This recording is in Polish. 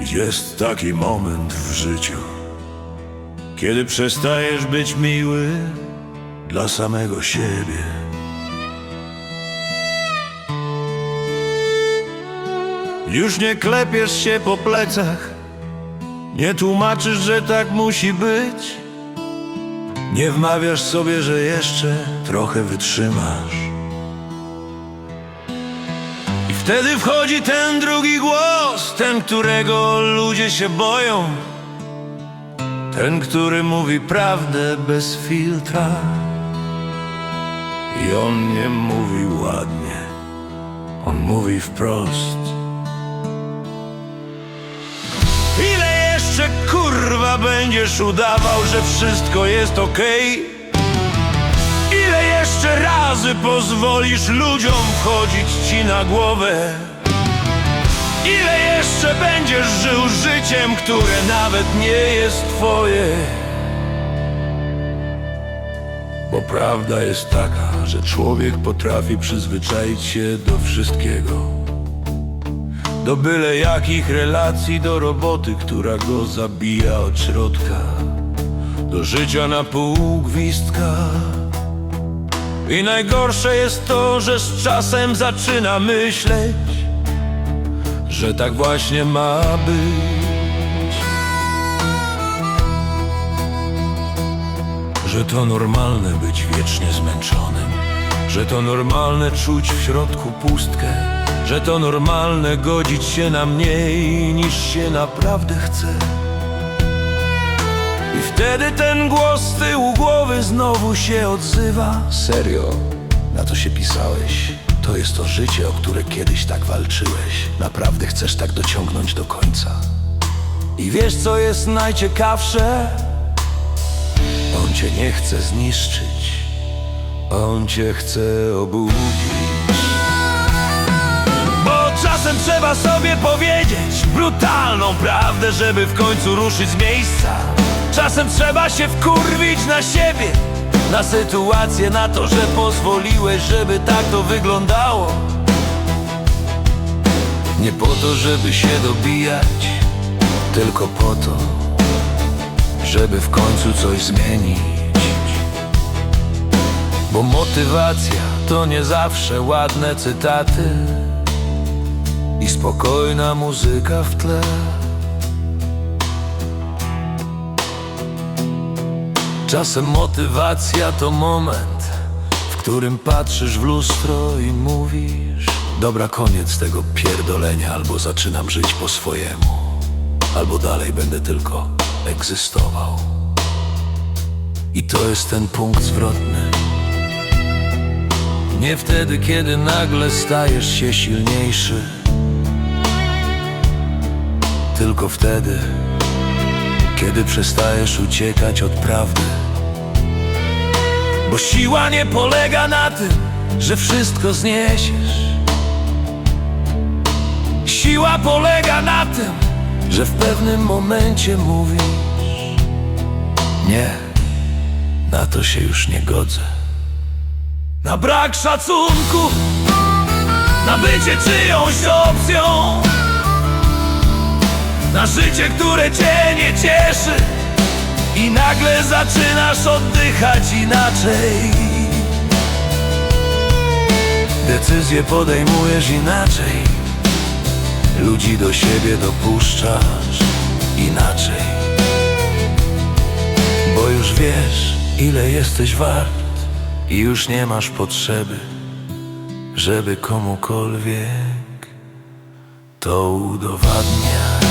Jest taki moment w życiu, kiedy przestajesz być miły dla samego siebie. Już nie klepiesz się po plecach, nie tłumaczysz, że tak musi być. Nie wmawiasz sobie, że jeszcze trochę wytrzymasz. Wtedy wchodzi ten drugi głos, ten, którego ludzie się boją. Ten, który mówi prawdę bez filtra. I on nie mówi ładnie, on mówi wprost. Ile jeszcze kurwa będziesz udawał, że wszystko jest okej? Ile razy pozwolisz ludziom wchodzić ci na głowę? Ile jeszcze będziesz żył życiem, które nawet nie jest twoje? Bo prawda jest taka, że człowiek potrafi przyzwyczaić się do wszystkiego. Do byle jakich relacji, do roboty, która go zabija od środka Do życia na pół gwizdka I najgorsze jest to, że z czasem zaczyna myśleć Że tak właśnie ma być. Że to normalne być wiecznie zmęczonym Że to normalne czuć w środku pustkę Że to normalne godzić się na mniej niż się naprawdę chce I wtedy ten głos z tyłu głowy znowu się odzywa Serio? Na to się pisałeś? To jest to życie, o które kiedyś tak walczyłeś. Naprawdę chcesz tak dociągnąć do końca? I wiesz co jest najciekawsze? On cię nie chce zniszczyć On cię chce obudzić Bo czasem trzeba sobie powiedzieć Brutalną prawdę, żeby w końcu ruszyć z miejsca Czasem trzeba się wkurwić na siebie Na sytuację, na to, że pozwoliłeś, żeby tak to wyglądało Nie po to, żeby się dobijać Tylko po to, żeby w końcu coś zmienić. Bo motywacja to nie zawsze ładne cytaty i spokojna muzyka w tle. Czasem motywacja to moment, w którym patrzysz w lustro i mówisz: Dobra, koniec tego pierdolenia, albo zaczynam żyć po swojemu, albo dalej będę tylko egzystował. I to jest ten punkt zwrotny. Nie wtedy, kiedy nagle stajesz się silniejszy, tylko wtedy, kiedy przestajesz uciekać od prawdy. Bo siła nie polega na tym, że wszystko zniesiesz. Siła polega na tym, że w pewnym momencie mówisz Nie, na to się już nie godzę Na brak szacunku Na bycie czyjąś opcją życie, które cię nie cieszy. I nagle zaczynasz oddychać inaczej. Decyzje podejmujesz inaczej. Ludzi do siebie dopuszczasz inaczej. Bo już wiesz, ile jesteś wart. I już nie masz potrzeby, żeby komukolwiek to udowadniać